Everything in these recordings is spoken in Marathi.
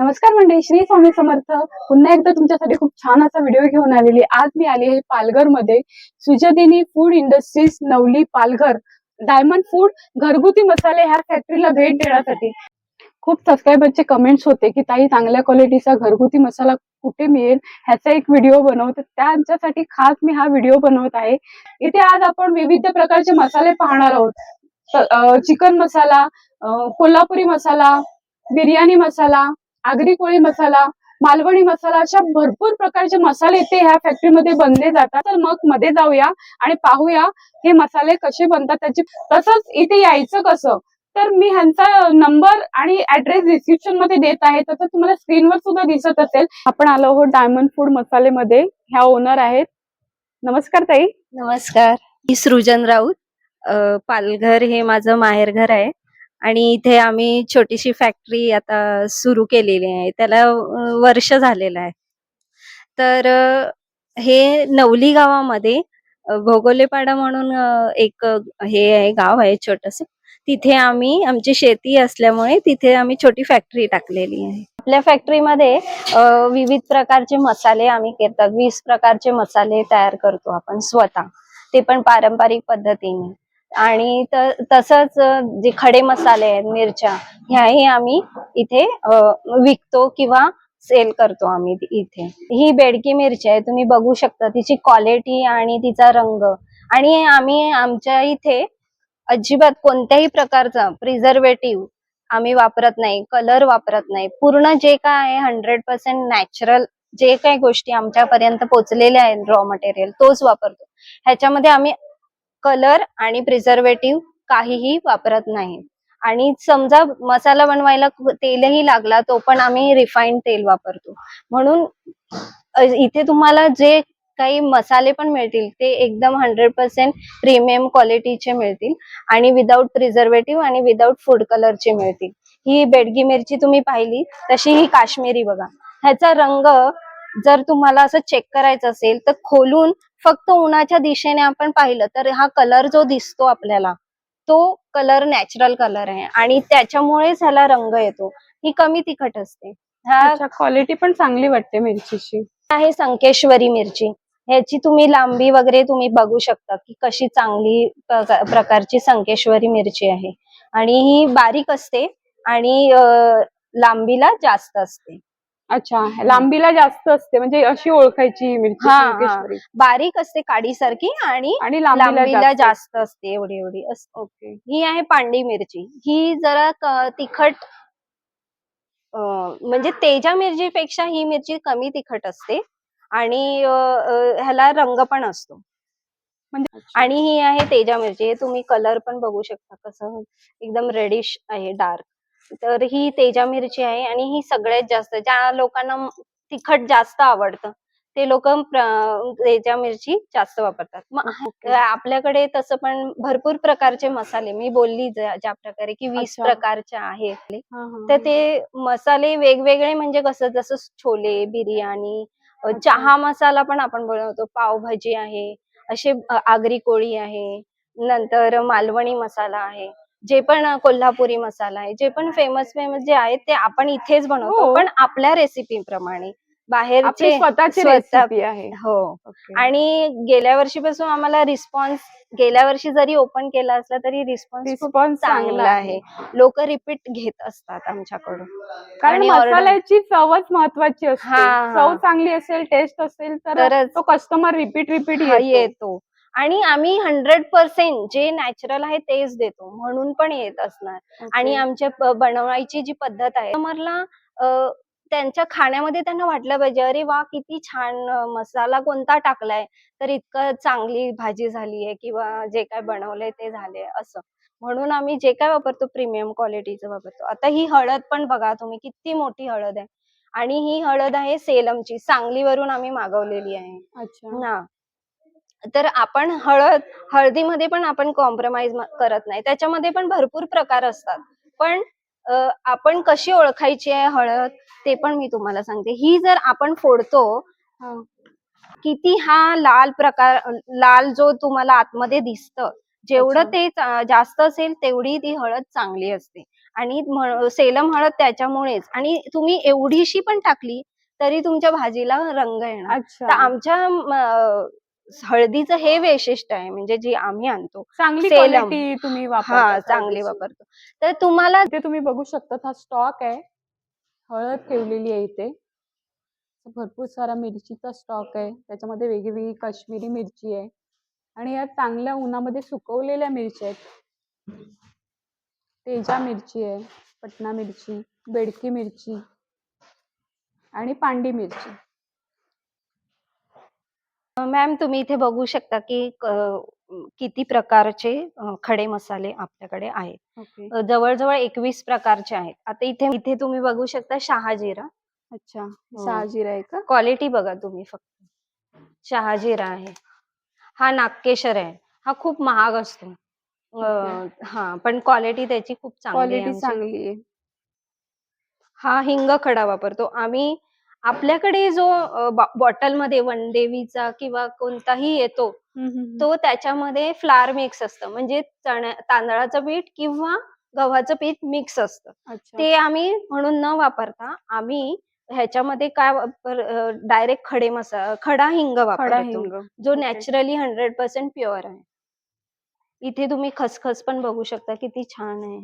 नमस्कार मंडळी श्री स्वामी समर्थ. पुन्हा एकदा तुमच्यासाठी खूप छान असा व्हिडिओ घेऊन आलेली. आज मी आली आहे पालघरमध्ये Sujdini food industries Navali Palghar. Diamond food घरगुती मसाले ह्या फॅक्टरीला भेट देण्यासाठी. खूप सबस्क्रायबरचे कमेंट्स होते की ताई चांगल्या क्वालिटीचा घरगुती मसाला कुठे मिळेल? ह्याचा एक व्हिडिओ बनवत त्यांच्यासाठी खास मी हा व्हिडिओ बनवत आहे. इथे आज आपण विविध प्रकारचे मसाले पाहणार आहोत. चिकन मसाला कोल्हापुरी मसाला बिर्याणी मसाला आगरी कोळी मसाला मालवणी मसाला अशा भरपूर प्रकारचे मसाले इथे ह्या फॅक्टरीमध्ये बनले जातात. तर मग मध्ये जाऊया आणि पाहूया हे मसाले कसे बनतात त्याचे. तसंच इथे यायचं कसं? तर मी ह्यांचा नंबर आणि ऍड्रेस डिस्क्रिप्शनमध्ये देत आहे. तसं तुम्हाला स्क्रीनवर सुद्धा दिसत असेल. आपण आलो आहोत डायमंड फूड मसालेमध्ये. ह्या ओनर आहेत. नमस्कार ताई. नमस्कार. मी सृजन राऊत. पालघर हे माझं माहेरघर आहे. आणि इथे आम्ही छोटीशी फॅक्टरी आता सुरू केलेली आहे. त्याला वर्ष झालेलं आहे. तर हे नवली गावामध्ये भोगोलेपाडा म्हणून एक हे आहे गाव आहे छोटस. तिथे आम्ही आमची शेती असल्यामुळे तिथे आम्ही छोटी फॅक्टरी टाकलेली आहे. आपल्या फॅक्टरीमध्ये विविध प्रकारचे मसाले आम्ही करतात वीस प्रकारचे मसाले तयार करतो आपण स्वतः. ते पण पारंपरिक पद्धतीने. आणि तसंच जे खडे मसाले आहेत मिरच्या ह्याही आम्ही इथे विकतो किंवा सेल करतो आम्ही इथे. ही बेडकी मिरची आहे तुम्ही बघू शकता तिची क्वालिटी आणि तिचा रंग. आणि आम्ही आमच्या इथे अजिबात कोणत्याही प्रकारचा प्रिझर्वेटिव्ह आम्ही वापरत नाही कलर वापरत नाही. पूर्ण जे काय आहे हंड्रेड पर्सेंट नॅचरल जे काही गोष्टी आमच्यापर्यंत पोहोचलेल्या आहेत रॉ मटेरियल तोच वापरतो. ह्याच्यामध्ये आम्ही कलर आणि प्रिझर्वेटिव्ह काहीही वापरत नाही. आणि समजा मसाला बनवायला तेलही लागला तो पण आम्ही रिफाईंड तेल वापरतो. म्हणून इथे तुम्हाला जे काही मसाले पण मिळतील ते एकदम हंड्रेड पर्सेंट प्रीमियम क्वालिटीचे मिळतील आणि विदाऊट प्रिझर्वेटिव्ह आणि विदाऊट फूड कलरचे मिळतील. ही बेडगी मिरची तुम्ही पाहिली तशी ही काश्मीरी बघा. ह्याचा रंग जर तुम्हाला असं चेक करायचं असेल तर खोलून फक्त उन्हाच्या दिशेने आपण पाहिलं तर हा कलर जो दिसतो आपल्याला तो कलर नॅचरल कलर आहे. आणि त्याच्यामुळेच ह्याला रंग येतो. ही कमी तिखट असते. हा क्वालिटी पण चांगली वाटते मिरचीची. आहे संकेश्वरी मिरची. ह्याची तुम्ही लांबी वगैरे तुम्ही बघू शकता की कशी चांगली प्रका- प्रकारची संकेश्वरी मिरची आहे. आणि ही बारीक असते आणि लांबीला जास्त असते. अच्छा लांबीला जास्त असते म्हणजे अशी ओळखायची मिरची. बारीक असते काडीसारखी आणि आणि लांबीला जास्त असते एवढी एवढी ओके. ही आहे पांडी मिरची. ही जरा तिखट म्हणजे तेजा मिरचीपेक्षा ही मिरची कमी तिखट असते आणि ह्याला रंग पण असतो. म्हणजे आणि ही आहे तेजा मिरची. हे तुम्ही कलर पण बघू शकता कसं एकदम रेडिश आहे डार्क तर ही तेजा मिरची आहे आणि ही सगळ्यात जास्त ज्या लोकांना तिखट जास्त आवडतं ते लोक तेजा मिरची जास्त वापरतात मग. आपल्याकडे तसं पण भरपूर प्रकारचे मसाले मी बोलली ज्या प्रकारे की वीस. प्रकारचे आहेत तर. ते मसाले वेगवेगळे म्हणजे कसं जसं छोले बिर्याणी. चहा मसाला पण आपण बनवतो पावभाजी आहे असे आगरी कोळी आहे नंतर मालवणी मसाला आहे जे पण कोल्हापुरी मसाला आहे जे पण फेमस फेमस जे आहेत ते आपण इथेच बनवतो. हो. पण आपल्या रेसिपी प्रमाणे बाहेरचे स्वतःची स्वतः- रेसिपी आहे. हो. आणि गेल्या वर्षीपासून आम्हाला रिस्पॉन्स गेल्या वर्षी जरी ओपन केला असला तरी रिस्पॉन्स रिस्पॉन्स चांगला आहे. लोक रिपीट घेत असतात आमच्याकडून. कारण मसाल्याची चवच महत्वाची असते. चव चांगली असेल टेस्ट असेल तर तो कस्टमर रिपीट रिपीट येतो. आणि आम्ही हंड्रेड पर्सेंट जे नॅचरल आहे तेच देतो म्हणून पण येत असणार. आणि आमच्या बनवायची जी पद्धत आहे कस्टमरला अ, त्यांच्या खाण्यामध्ये त्यांना वाटलं पाहिजे अरे वा किती छान मसाला कोणता टाकलाय तर इतकं चांगली भाजी झाली आहे किंवा जे काय बनवलंय ते झाले असं. म्हणून आम्ही जे काय वापरतो प्रीमियम क्वालिटीचं वापरतो. आता ही हळद पण बघा तुम्ही किती मोठी हळद आहे. आणि ही हळद आहे सेलमची सांगलीवरून आम्ही मागवलेली आहे. अच्छा. हा. तर आपण हळद हळदीमध्ये पण आपण कॉम्प्रोमाइज करत नाही. त्याच्यामध्ये पण भरपूर प्रकार असतात. पण आपण कशी ओळखायची आहे हळद ते पण मी तुम्हाला सांगते. ही जर आपण फोडतो. किती हा लाल प्रकार लाल जो तुम्हाला आतमध्ये दिसतं जेवढं. ते जास्त असेल तेवढी ती हळद चांगली असते. आणि सेलम हळद त्याच्यामुळेच. आणि तुम्ही एवढीशी पण टाकली तरी तुमच्या भाजीला रंग येणार. तर आमच्या हळदीचं हे वैशिष्ट्य आहे म्हणजे जी आम्ही आणतो चांगली सेलम. तुम्ही वापरता हा चांगली. वापरतो. तर तुम्हाला इथे तुम्ही बघू शकता हा स्टॉक आहे. हळद ठेवलेली आहे इथे. भरपूर सारा मिरचीचा स्टॉक आहे. त्याच्यामध्ये वेगवेगळी काश्मीरी मिरची आहे. आणि या चांगल्या उन्हामध्ये सुकवलेल्या मिरच्या आहेत. तेजा मिरची आहे पटना मिरची बेडकी मिरची आणि पांडी मिरची. मॅम तुम्ही इथे बघू शकता की किती प्रकारचे खडे मसाले आपल्याकडे आहेत. जवळजवळ एकवीस प्रकारचे आहेत. आता इथे इथे तुम्ही बघू शकता शहाजिरा अच्छा. हो. शहाजीरा आहे का? क्वालिटी बघा तुम्ही फक्त. शहाजिरा आहे. हा नागकेशर आहे. हा खूप महाग असतो. हा पण क्वालिटी त्याची खूप चांगली क्वालिटी. चांगली आहे. हा हिंग खडा वापरतो. आम्ही आपल्याकडे जो बॉटलमध्ये वनदेवीचा किंवा कोणताही येतो. तो त्याच्यामध्ये फ्लार मिक्स असतं. म्हणजे तांदळाचं पीठ किंवा गव्हाचं पीठ मिक्स असतं. ते आम्ही म्हणून न वापरता आम्ही ह्याच्यामध्ये काय वापर डायरेक्ट खडे मसा खडा हिंग वापरतो. जो. नॅचरली हंड्रेड पर्सेंट प्युअर आहे. इथे तुम्ही खसखस पण बघू शकता किती छान आहे.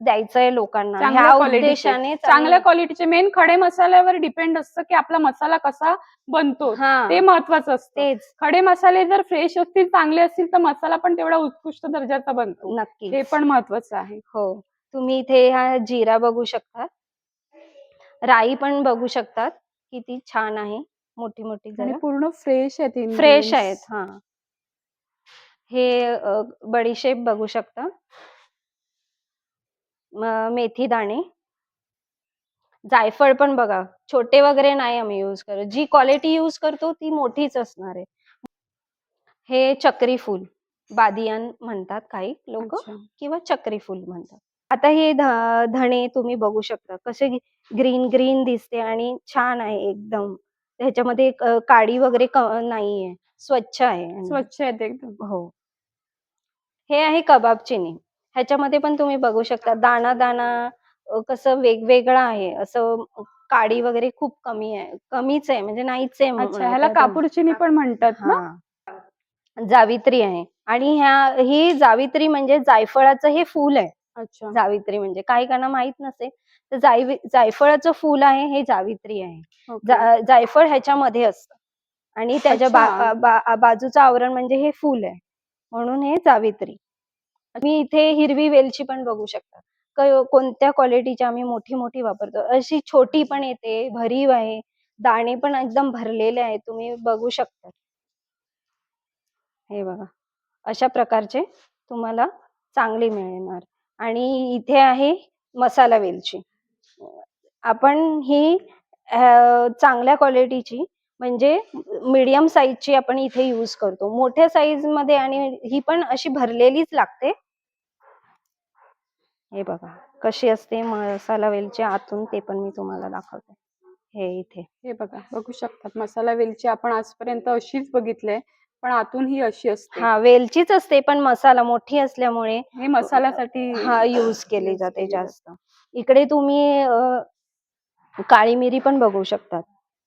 द्यायचंय लोकांना. चांगल्या ह्या उद्देशाने चांगल्या क्वालिटीचे मेन खडे मसाल्यावर डिपेंड असतं की आपला मसाला कसा बनतो. हा. ते महत्वाचं असतं. तेच. खडे मसाले जर फ्रेश असतील चांगले असतील तर मसाला पण तेवढा उत्कृष्ट दर्जाचा बनतो. नक्की हे पण महत्वाचं आहे. हो. तुम्ही इथे हा जिरा बघू शकता राई पण बघू शकतात. किती छान आहे. मोठी मोठी आणि जरा. पूर्ण फ्रेश आहेत फ्रेश. आहेत हा. हे बडीशेप बघू शकता. मेथी दाणे. जायफळ पण बघा छोटे वगैरे नाही आम्ही युज करत. जी क्वालिटी युज करतो ती मोठीच असणार आहे. हे चक्री फूल बादियान म्हणतात काही लोक. किंवा चक्री फूल म्हणतात. आता हे धणे तुम्ही बघू शकता. कसे ग्रीन ग्रीन दिसते आणि छान आहे एकदम. ह्याच्यामध्ये क- काडी वगैरे नाहीये. स्वच्छ आहे स्वच्छ आहेत एकदम. हो. हे आहे कबाब चिनी. ह्याच्यामध्ये पण तुम्ही बघू शकता. दाना दाना अ, कसं वेगवेगळं आहे. असं काडी वगैरे खूप कमी आहे. कमीच आहे. म्हणजे नाहीच आहे ह्याला. कापूरचिनी पण म्हणतात ना? जावित्री आहे. आणि ह्या ही जावित्री म्हणजे जायफळाचं हे फूल आहे. अच्छा. जावित्री म्हणजे. काही काना माहीत नसेल तर जायवी जायफळाचं फूल आहे हे जावित्री आहे. जायफळ ह्याच्यामध्ये असतं. आणि त्याच्या बाजूचं आवरण म्हणजे हे फूल आहे. म्हणून हे जावित्री. तुम्ही इथे हिरवी वेलची पण बघू शकता. कोणत्या क्वालिटीची आम्ही मोठी मोठी वापरतो. अशी छोटी पण येते भरीव आहे. दाणे पण एकदम भरलेले आहे तुम्ही बघू शकता. हे बघा. अशा प्रकारचे तुम्हाला चांगली मिळणार. आणि इथे आहे मसाला वेलची. आपण ही चांगल्या क्वालिटीची म्हणजे मीडियम साईजची आपण इथे यूज करतो. मोठ्या साईजमध्ये आणि ही पण अशी भरलेलीच लागते. हे बघा कशी असते मसाला वेलची आतून ते पण मी तुम्हाला दाखवते. हे इथे. हे बघा बघू शकतात. मसाला वेलची आपण आजपर्यंत अशीच बघितलंय पण आतून ही अशी असते. हा वेलचीच असते पण मसाला मोठी असल्यामुळे हे मसाल्यासाठी हा यूज केली जाते जास्त. इकडे तुम्ही काळी मिरी पण बघू शकतात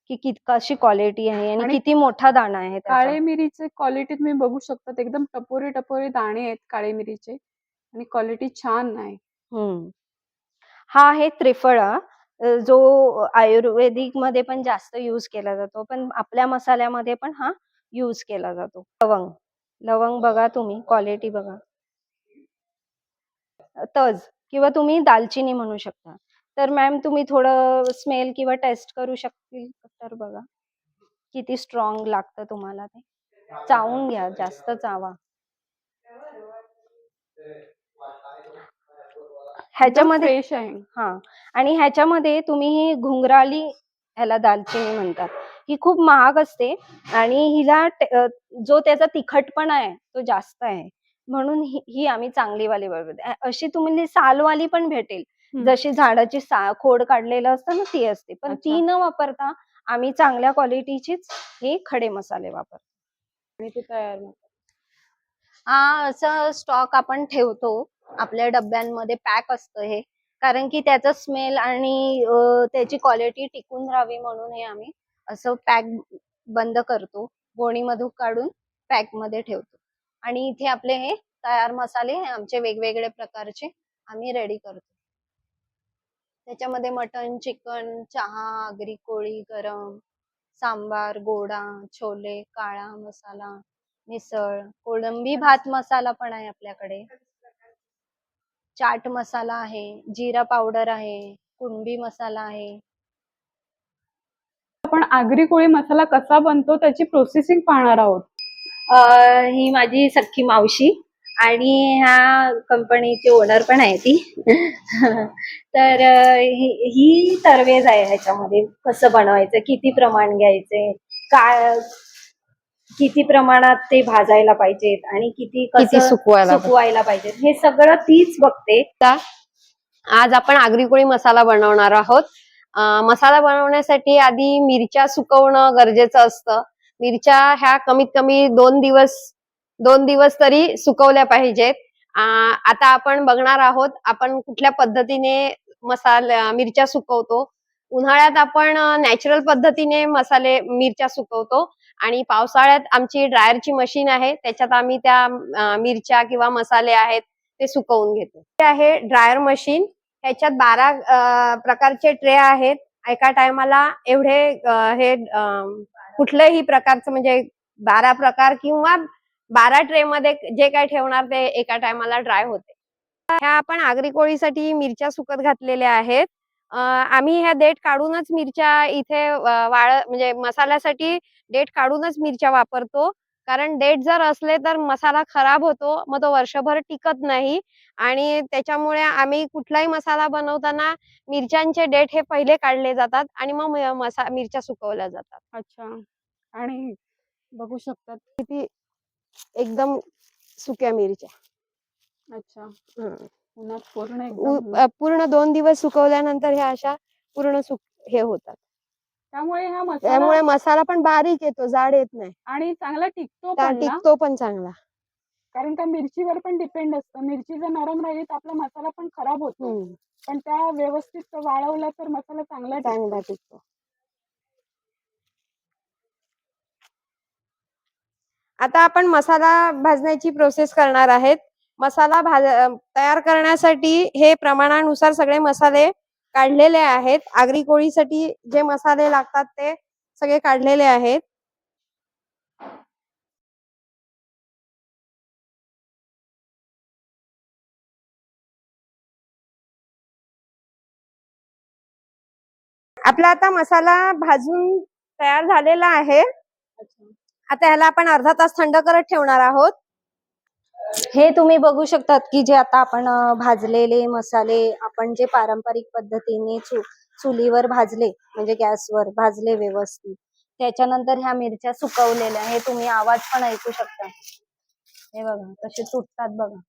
की कित कशी क्वालिटी आहे आणि किती मोठा दाणा आहे. काळे मिरीचे क्वालिटी तुम्ही बघू शकतात. एकदम टपोरे टपोरे दाणे आहेत काळे मिरीचे आणि क्वालिटी छान आहे. हो. हा. आहे त्रिफळा अ, जो आयुर्वेदिकमध्ये पण जास्त यूज केला जातो पण आपल्या मसाल्यामध्ये पण हा यूज केला जातो. लवंग. लवंग बघा तुम्ही क्वालिटी बघा. तज किंवा तुम्ही दालचिनी म्हणू शकता. तर मॅम तुम्ही थोडं स्मेल किंवा टेस्ट करू शकतील तर बघा. किती स्ट्रॉंग लागतं तुम्हाला ते. चावून घ्या जास्त चावा. ह्याच्यामध्ये फ्रेश आहे. हा. आणि ह्याच्यामध्ये तुम्ही ही घुंगराली ह्याला दालचिनी म्हणतात. ही खूप महाग असते आणि हिला जो त्याचा तिखटपणा आहे तो जास्त आहे. म्हणून ही ही आम्ही चांगली वाली वापरते अ- अशी तुम्हाला सालवाली पण भेटेल. जशी झाडाची सा खोड काढलेलं असतं ना ती असते. पण ती. न वापरता आम्ही चांगल्या क्वालिटीचीच हे खडे मसाले वापरतो. आणि ते तयार. हा असं स्टॉक आपण ठेवतो. आपल्या डब्यांमध्ये पॅक असतं हे. कारण की त्याचा स्मेल आणि त्याची क्वालिटी टिकून राहावी म्हणून हे आम्ही असं पॅक बंद करतो. गोणीमधून काढून पॅकमध्ये ठेवतो. आणि इथे आपले हे तयार मसाले हे आमचे वेगवेगळे प्रकारचे आम्ही रेडी करतो. त्याच्यामध्ये मटन चिकन चहा आगरी कोळी गरम सांबार गोडा छोले काळा मसाला मिसळ कोळंबी भात मसाला पण आहे आपल्याकडे. चाट मसाला आहे जिरा पावडर आहे कुणबी मसाला आहे. आपण आगरी कोळी मसाला कसा बनतो त्याची प्रोसेसिंग पाहणार आहोत. अं, ही माझी सख्खी मावशी आणि ह्या कंपनीची ओनर पण आहे ती. तर अं, ही ही तरवेज आहे ह्याच्यामध्ये. कसं बनवायचं किती प्रमाण घ्यायचे काय किती प्रमाणात ते भाजायला पाहिजेत आणि किती किती कसं सुकवायला सुकवायला पाहिजेत. हे सगळं तीच बघते. आज आपण आगरी कोळी मसाला बनवणार आहोत. अं, मसाला बनवण्यासाठी आधी मिरच्या सुकवणं गरजेचं असतं. मिरच्या ह्या कमीत कमी दोन दिवस दोन दिवस तरी सुकवल्या पाहिजेत. अं, आता आपण बघणार आहोत आपण कुठल्या पद्धतीने मसाला मिरच्या सुकवतो. उन्हाळ्यात आपण नॅचरल पद्धतीने मसाले मिरच्या सुकवतो. आणि पावसाळ्यात आमची ड्रायरची मशीन आहे त्याच्यात आम्ही त्या मिरच्या किंवा मसाले आहेत ते सुकवून घेतो. हे आहे ड्रायर मशीन. ह्याच्यात बारा प्रकारचे ट्रे आहेत. एका टायमाला एवढे हे कुठल्याही प्रकारचं म्हणजे बारा प्रकार किंवा बारा ट्रे मध्ये जे काय ठेवणार ते एका टायमाला ड्राय होते. ह्या आपण आगरी कोळीसाठी मिरच्या सुकत घातलेल्या आहेत. आम्ही ह्या देठ काढूनच मिरच्या इथे वाळ म्हणजे मसाल्यासाठी देठ काढूनच मिरच्या वापरतो. कारण डेट जर असले तर मसाला खराब होतो. मग तो वर्षभर टिकत नाही. आणि त्याच्यामुळे आम्ही कुठलाही मसाला बनवताना मिरच्यांचे डेट हे पहिले काढले जातात आणि मग मसा मिरच्या सुकवल्या जातात. अच्छा. आणि बघू शकतात किती एकदम सुक्या मिरच्या. अच्छा. उन्हात पूर्ण पूर्ण दोन दिवस सुकवल्यानंतर ह्या अशा पूर्ण सुक हे होतात. त्यामुळे हा मसाला त्यामुळे मसाला पण बारीक येतो जाड येत नाही. आणि चांगला टिकतो त्या पण ना. टिकतो पण चांगला. कारण का मिरचीवर पण डिपेंड असतं. मिरची जर नरम राहिली तर आपला मसाला पण खराब होतो. हम्म, पण त्या व्यवस्थित वाळवला तर मसाला चांगला टिकतो. चांगला टिकतो. आता आपण मसाला भाजण्याची प्रोसेस करणार आहेत. मसाला भाज अ, तयार करण्यासाठी हे प्रमाणानुसार सगळे मसाले काढलेले आहेत. आगरी कोळीसाठी जे मसाले लागतात ते सगळे काढलेले आहेत. आपला आता मसाला भाजून तयार झालेला आहे. आता ह्याला आपण अर्धा तास थंड करत ठेवणार आहोत. हे तुम्ही बघू शकतात की जे आता आपण भाजलेले मसाले आपण जे पारंपरिक पद्धतीने चु चुलीवर भाजले म्हणजे गॅसवर भाजले व्यवस्थित. त्याच्यानंतर ह्या मिरच्या सुकवलेल्या हे तुम्ही आवाज पण ऐकू शकता. हे बघा कसे तुटतात बघा.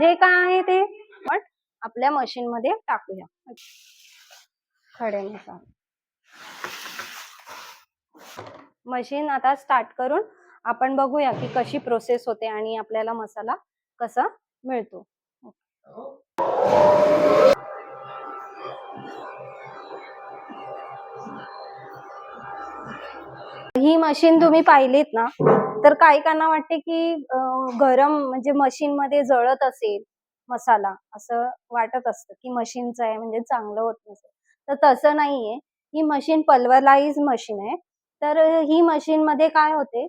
जे काय आहे ते पण आपल्या मशीन मध्ये टाकूया. खडे मसाले मशीन आता स्टार्ट करून आपण बघूया की कशी प्रोसेस होते आणि आपल्याला मसाला कसा मिळतो. ही मशीन तुम्ही पाहिलीत ना तर काही काना वाटते की गरम म्हणजे मशीन मध्ये जळत असेल मसाला असं वाटत असतं की मशीनचं आहे म्हणजे चांगलं होत नसेल. तर तसं नाहीये. ही मशीन पल्वराइज मशीन आहे. तर ही मशीन मध्ये काय होते?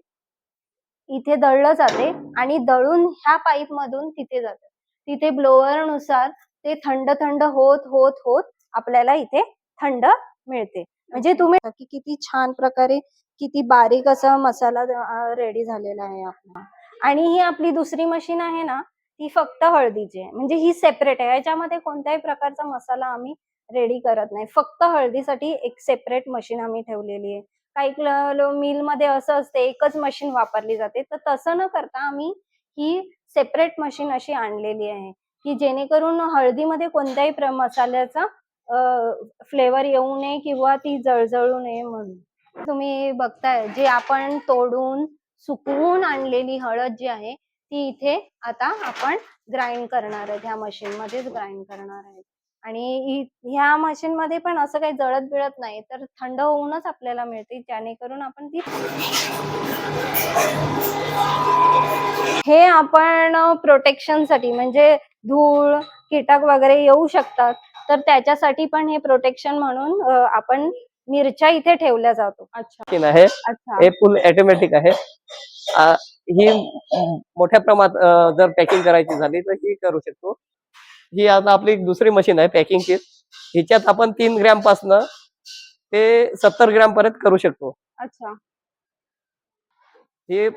इथे दळलं जाते आणि दळून ह्या पाईप मधून तिथे जाते. तिथे ब्लोअरनुसार ते थंड थंड होत होत होत आपल्याला इथे थंड मिळते. म्हणजे तुम्ही की किती छान प्रकारे किती बारीक असा मसाला रेडी झालेला आहे आपला. आणि ही आपली दुसरी मशीन आहे ना ती फक्त हळदीची आहे. म्हणजे ही सेपरेट आहे. याच्यामध्ये कोणत्याही प्रकारचा मसाला आम्ही रेडी करत नाही. फक्त हळदीसाठी एक सेपरेट मशीन आम्ही ठेवलेली आहे. काही मिलमध्ये असं असते एकच मशीन वापरली जाते. तर तसं न करता आम्ही ही सेपरेट मशीन अशी आणलेली आहे की जेणेकरून हळदीमध्ये कोणत्याही प्र मसाल्याचा फ्लेवर येऊ नये किंवा ती जळजळू नये म्हणून. तुम्ही बघताय जे आपण तोडून सुकवून आणलेली हळद जी आहे ती इथे आता आपण ग्राइंड करणार आहेत. ह्या मशीनमध्येच ग्राइंड करणार आहेत. आणि ह्या मशीन मध्ये पण असं काही जळत बिळत नाही तर थंड होऊनच आपल्याला मिळते जेणेकरून आपण ती हे आपण प्रोटेक्शनसाठी म्हणजे धूळ कीटक वगैरे येऊ शकतात तर त्याच्यासाठी पण हे प्रोटेक्शन म्हणून आपण मिरच्या इथे ठेवल्या जातो. अच्छा. आहे अच्छा. हे फुल ऑटोमॅटिक आहे. ही मोठ्या प्रमाणात जर पॅकिंग करायची झाली तर ही करू शकतो. ही आता आपली दुसरी मशीन आहे पॅकिंगची हिच्यात आपण तीन ग्रॅम पासनं ते सत्तर ग्रॅम पर्यंत करू शकतो. अच्छा. हे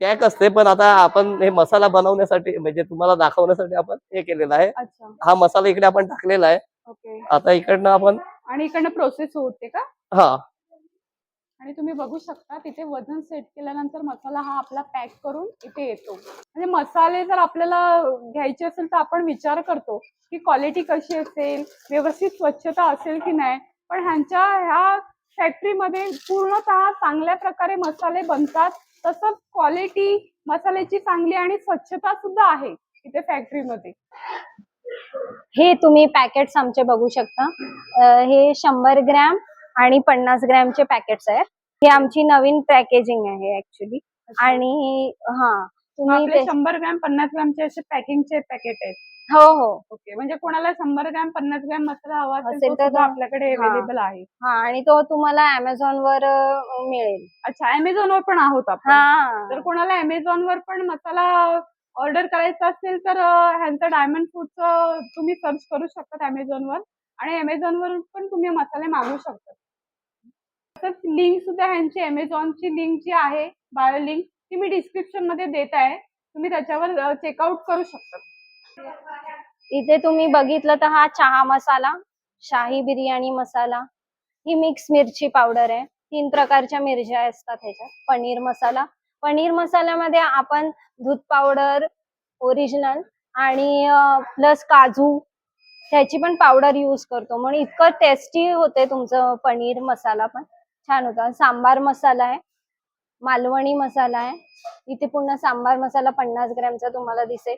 पॅक असते पण आता आपण हे मसाला बनवण्यासाठी म्हणजे तुम्हाला दाखवण्यासाठी आपण हे केलेलं आहे. अच्छा. हा मसाला इकडे आपण टाकलेला आहे. ओके आता इकडनं आपण आणि इकडनं प्रोसेस होते का? हा. आणि तुम्ही बघू शकता तिथे वजन सेट केल्यानंतर मसाला हा आपला पॅक करून इथे येतो. म्हणजे मसाले जर आपल्याला घ्यायचे असेल तर आपण विचार करतो की क्वालिटी कशी असेल व्यवस्थित स्वच्छता असेल की नाही. पण ह्यांच्या ह्या फॅक्टरीमध्ये पूर्णतः चांगल्या प्रकारे मसाले बनतात तसंच क्वालिटी मसाल्याची चांगली आणि स्वच्छता सुद्धा आहे इथे फॅक्टरीमध्ये हे तुम्ही पॅकेट्स आमचे बघू शकता. हे शंभर ग्रॅम आणि पन्नास ग्रॅमचे पॅकेट्स आहेत. ही आमची नवीन पॅकेजिंग आहे ऍक्च्युली आणि हा. तुम्ही शंभर ग्रॅम पन्नास ग्रॅमचे असे पॅकिंगचे पॅकेट आहेत. हो हो. ओके. म्हणजे कोणाला शंभर ग्रॅम पन्नास ग्रॅम मसाला हवा असेल तर आपल्याकडे. अवेलेबल आहे. हा आणि तो तुम्हाला अमेझॉन वर मिळेल. अच्छा अमेझॉन वर पण आहोत आपण. हा. जर कोणाला अमेझॉन वर पण मसाला ऑर्डर करायचा असेल तर ह्यांचं डायमंड फूडचं तुम्ही सर्च करू शकता अमेझॉन वर. आणि अमेझॉन वर पण तुम्ही मसाले मागवू शकता. तसंच लिंक सुद्धा ह्यांची अमेझॉनची लिंक जी आहे बायो लिंक ती मी डिस्क्रिप्शनमध्ये देत आहे. तुम्ही त्याच्यावर चेकआउट करू शकता. इथे तुम्ही बघितलं तर हा चहा मसाला शाही बिर्याणी मसाला ही मिक्स मिरची पावडर आहे. तीन प्रकारच्या मिरच्या असतात ह्याच्यात पनीर मसाला. पनीर मसाल्यामध्ये आपण दूध पावडर ओरिजिनल आणि प्लस काजू त्याची पण पावडर यूज करतो. म्हणून इतकं टेस्टी होते तुमचं पनीर मसाला पण. छान होता. सांबार मसाला आहे. मालवणी मसाला आहे. इथे पुन्हा सांबार मसाला पन्नास ग्रॅमचा तुम्हाला दिसेल.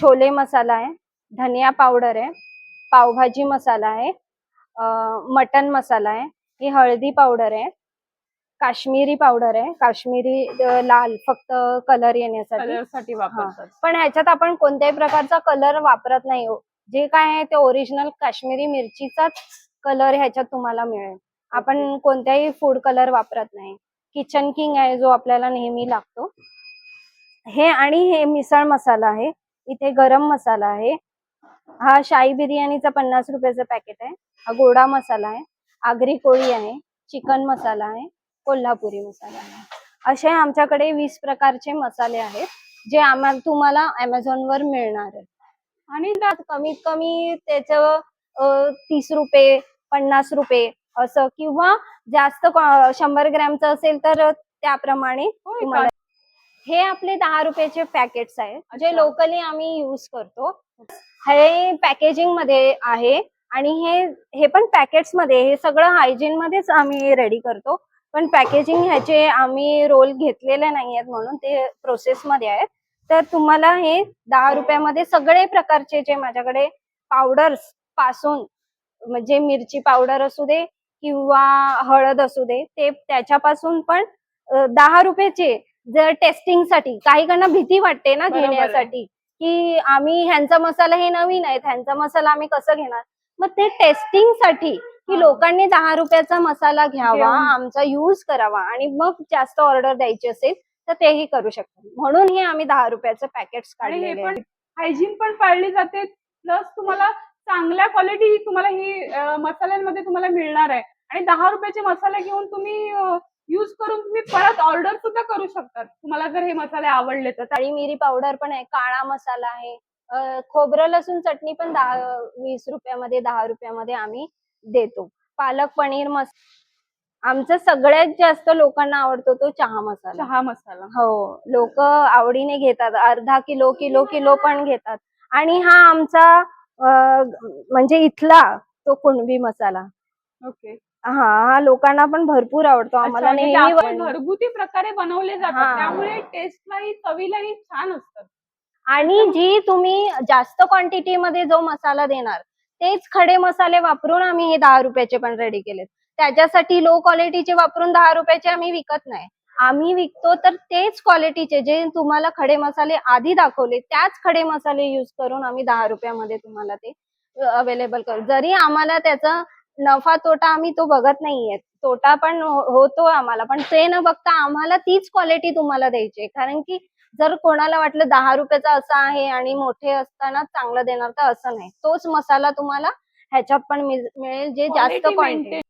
छोले मसाला आहे. धनिया पावडर आहे. पावभाजी मसाला आहे. मटन मसाला आहे. ही हळदी पावडर आहे. काश्मीरी पावडर आहे. काश्मीरी लाल फक्त कलर येण्यासाठी. वापरतात. पण ह्याच्यात आपण कोणत्याही प्रकारचा कलर वापरत नाही हो. जे काय आहे ते ओरिजिनल काश्मीरी मिरचीचाच कलर ह्याच्यात तुम्हाला मिळेल. आपण कोणत्याही फूड कलर वापरत नाही. किचन किंग आहे जो आपल्याला नेहमी लागतो. हे आणि हे मिसळ मसाला आहे. इथे गरम मसाला आहे. हा शाही बिर्याणीचा पन्नास रुपयाचं पॅकेट आहे. हा गोडा मसाला आहे. आगरी कोळी आहे. चिकन मसाला आहे. कोल्हापुरी मसाला आहे. असे आमच्याकडे वीस प्रकारचे मसाले आहेत जे आम्हाला तुम्हाला अमेझॉन वर मिळणार आहेत. आणि कमीत कमी त्याचं तीस रुपये पन्नास रुपये असं किंवा जास्त शंभर ग्रॅमचं असेल तर त्याप्रमाणे हे आपले दहा रुपयाचे पॅकेट्स आहेत जे. लोकली आम्ही युज करतो. हे पॅकेजिंगमध्ये आहे आणि हे हे पण पॅकेट्समध्ये हे सगळं हायजीन मध्येच आम्ही रेडी करतो. पण पॅकेजिंग ह्याचे आम्ही रोल घेतलेले नाही आहेत म्हणून ते प्रोसेस मध्ये आहेत. तर तुम्हाला हे दहा रुपयामध्ये सगळे प्रकारचे जे माझ्याकडे पावडर्सपासून म्हणजे मिरची पावडर असू दे किंवा हळद असू दे ते त्याच्यापासून पण दहा रुपयाचे जर टेस्टिंगसाठी काही काहींना भीती वाटते ना. घेण्यासाठी की आम्ही ह्यांचा मसाला हे नवीन आहे ह्यांचा मसाला आम्ही कसं घेणार मग ते टेस्टिंगसाठी की. लोकांनी दहा रुपयाचा मसाला घ्यावा. आमचा युज करावा आणि मग जास्त ऑर्डर द्यायची असेल तर तेही करू शकतो म्हणून हे आम्ही दहा रुपयाचे पण आहेत. हायजीन पण पाळली जाते प्लस तुम्हाला चांगल्या क्वालिटी तुम्हाला ही मसाल्यांमध्ये तुम्हाला मिळणार आहे. आणि दहा रुपयाचे मसाले घेऊन तुम्ही युज करून तुम्ही परत ऑर्डर सुद्धा करू शकतात तुम्हाला जर हे मसाले आवडले तर. काळी मिरी पावडर पण आहे काळा मसाला आहे. खोबरं लसूण चटणी पण दहा वीस रुपयामध्ये दहा रुपयामध्ये आम्ही देतो. पालक पनीर मस आमचा सगळ्यात जास्त लोकांना आवडतो तो चहा मसाला. चहा मसाला. हो. लोक आवडीने घेतात. अर्धा किलो किलो किलो पण घेतात. आणि हा आमचा म्हणजे इथला तो कुणबी मसाला. ओके. हा हा लोकांना पण भरपूर आवडतो. आम्हाला म्हणजे नेहमी घरगुती प्रकारे बनवले. जातात. त्यामुळे टेस्टलाही चवीलाही छान असतात. आणि जी तुम्ही जास्त क्वांटिटी मध्ये जो मसाला देणार तेच खडे मसाले वापरून आम्ही हे दहा रुपयाचे पण रेडी केलेत. त्याच्यासाठी लो क्वालिटीचे वापरून दहा रुपयाचे आम्ही विकत नाही. आम्ही विकतो तर तेच क्वालिटीचे जे तुम्हाला खडे मसाले आधी दाखवले त्याच खडे मसाले युज करून आम्ही दहा रुपयामध्ये तुम्हाला ते अवेलेबल करू जरी आम्हाला त्याचा नफा तोटा आम्ही तो बघत नाहीये तोटा पण हो- होतो आम्हाला पण ते न बघता आम्हाला तीच क्वालिटी तुम्हाला द्यायची. कारण की जर कोणाला वाटलं दहा रुपयाचा असा आहे आणि मोठे असताना चांगलं देणार तर असं नाही तोच मसाला तुम्हाला ह्याच्यात पण मिळ- मिळेल जे जास्त क्वांटिटी maintain.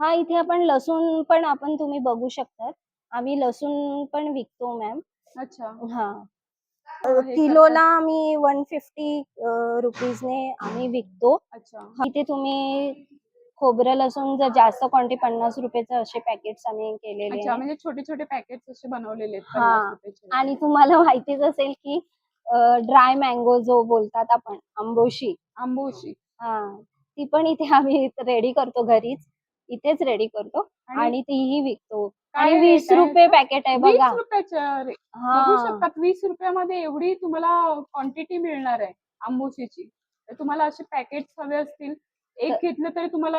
हा इथे आपण लसूण पण आपण तुम्ही बघू शकतात आम्ही लसूण पण विकतो मॅम अच्छा. हा. किलोला आम्ही वन फिफ्टी रुपीजने आम्ही विकतो. अच्छा. इथे तुम्ही खोबरं लसूण जर जास्त क्वांटिटी पन्नास रुपयाचे असे पॅकेट्स आम्ही केलेले अच्छा आहे म्हणजे छोटे छोटे पॅकेट असे बनवलेले आहेत हा. 50 रुपयाचे. आणि तुम्हाला माहितीच असेल की ड्राय मँगो जो बोलतात आपण आंबोशी. आंबोशी. हा ती पण इथे आम्ही रेडी करतो घरीच. इथेच रेडी करतो आणि तीही विकतो. काय आणि rate वीस आहे रुपये? पॅकेट आहे वीस बघा. रुपयाच्या रे- बघू हा शकतात वीस रुपयामध्ये एवढी तुम्हाला क्वांटिटी मिळणार आहे आंबोशीची. तर तुम्हाला असे पॅकेट हवे असतील. एक घेतलं तरी तुम्हाला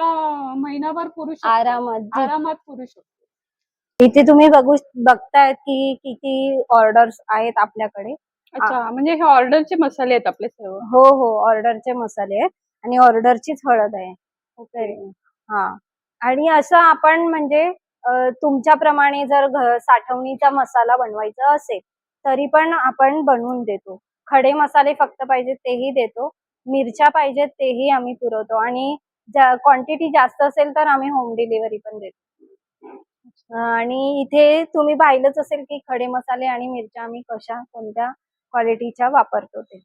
महिनाभर पुरू शकतो. आरामात जे- आरामात पुरू शकतो. इथे तुम्ही बघू बघतायत की किती ऑर्डर्स आहेत आपल्याकडे. अच्छा म्हणजे हे ऑर्डरचे मसाले आहेत आपले सर्व. हो हो ऑर्डरचे मसाले आहेत आणि ऑर्डरचीच हळद आहे. ओके. हा. आणि असं आपण म्हणजे तुमच्याप्रमाणे जर साठवणीचा मसाला बनवायचा असेल तरी पण आपण बनवून देतो. खडे मसाले फक्त पाहिजेत तेही देतो. मिरच्या पाहिजेत तेही आम्ही पुरवतो. आणि क्वांटिटी जास्त असेल तर आम्ही होम डिलिव्हरी पण देतो. आणि इथे तुम्ही पाहिलंच असेल की खडे मसाले आणि मिरच्या आम्ही कशा कोणत्या क्वालिटीच्या वापरतो ते.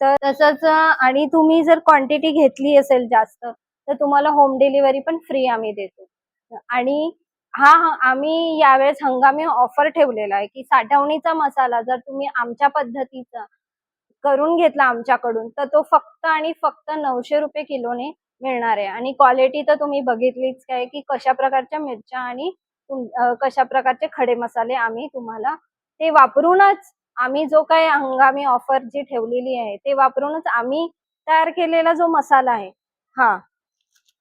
तर तसंच आणि तुम्ही जर क्वांटिटी घेतली असेल जास्त तर तुम्हाला होम डिलिव्हरी पण फ्री आम्ही देतो. आणि हा आम्ही यावेळेस हंगामी ऑफर ठेवलेला आहे की साठवणीचा मसाला जर तुम्ही आमच्या पद्धतीचा करून घेतला आमच्याकडून तर तो फक्त आणि फक्त नऊशे रुपये किलोने मिळणार आहे. आणि क्वालिटी तर तुम्ही बघितलीच काय की कशा प्रकारच्या मिरच्या आणि कशा प्रकारचे खडे मसाले आम्ही तुम्हाला ते वापरूनच आम्ही जो काही हंगामी ऑफर जी ठेवलेली आहे ते वापरूनच आम्ही तयार केलेला जो मसाला आहे हा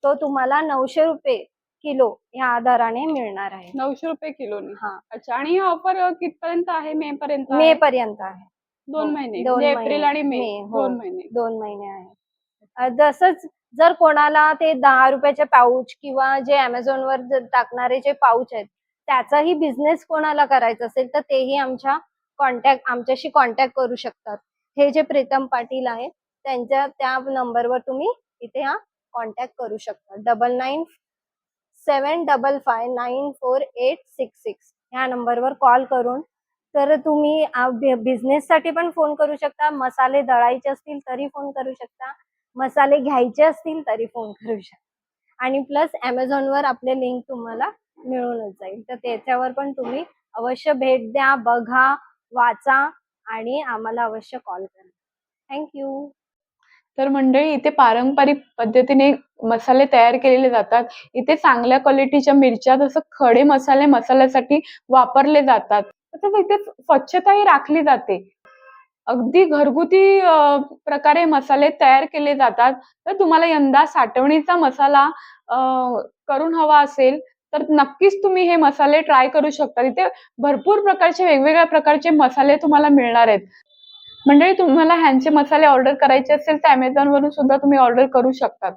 तो तुम्हाला नऊशे रुपये किलो या दराने मिळणार आहे. नऊशे रुपये किलोनी हा. अच्छा आणि ही ऑफर कितपर्यंत आहे? मे पर्यंत मे आहे? पर्यंत आहे. दोन महिने. दोन म्हणजे. एप्रिल आणि मे. हो. दोन महिने. दोन महिने आहे. जसंच जर कोणाला ते दहा रुपयाचे पाऊच किंवा जे अमेझॉन वर टाकणारे जे पाऊच आहेत त्याचाही बिझनेस कोणाला करायचा असेल तर तेही आमच्या कॉन्टॅक्ट आमच्याशी कॉन्टॅक्ट करू शकतात. हे जे प्रीतम पाटील आहेत त्यांच्या त्या नंबरवर तुम्ही इथे हा कॉन्टॅक्ट करू शकता. Double nine seven double five nine four eight six six ह्या नंबरवर कॉल करून तर तुम्ही बिझनेससाठी पण फोन करू शकता. मसाले दळायचे असतील तरी फोन करू शकता. मसाले घ्यायचे असतील तरी फोन करू शकता. आणि प्लस वर आपले लिंक तुम्हाला मिळूनच जाईल. तर त्याच्यावर पण तुम्ही अवश्य भेट द्या बघा वाचा आणि आम्हाला अवश्य कॉल करा. थँक्यू तर मंडळी इथे पारंपरिक पद्धतीने मसाले तयार केलेले जातात. इथे चांगल्या क्वालिटीच्या मिरच्या जसं खडे मसाले मसाल्यासाठी वापरले जातात. तसंच इथे स्वच्छताही राखली जाते. अगदी घरगुती प्रकारे मसाले तयार केले जातात. तर तुम्हाला यंदा साठवणीचा मसाला करून हवा असेल तर नक्कीच तुम्ही हे मसाले ट्राय करू शकता. इथे भरपूर प्रकारचे वेगवेगळ्या प्रकारचे मसाले तुम्हाला मिळणार आहेत. मंडळी तुम्हाला ह्यांचे मसाले ऑर्डर करायचे असेल तर अमेझॉन वरून सुद्धा तुम्ही ऑर्डर करू शकतात.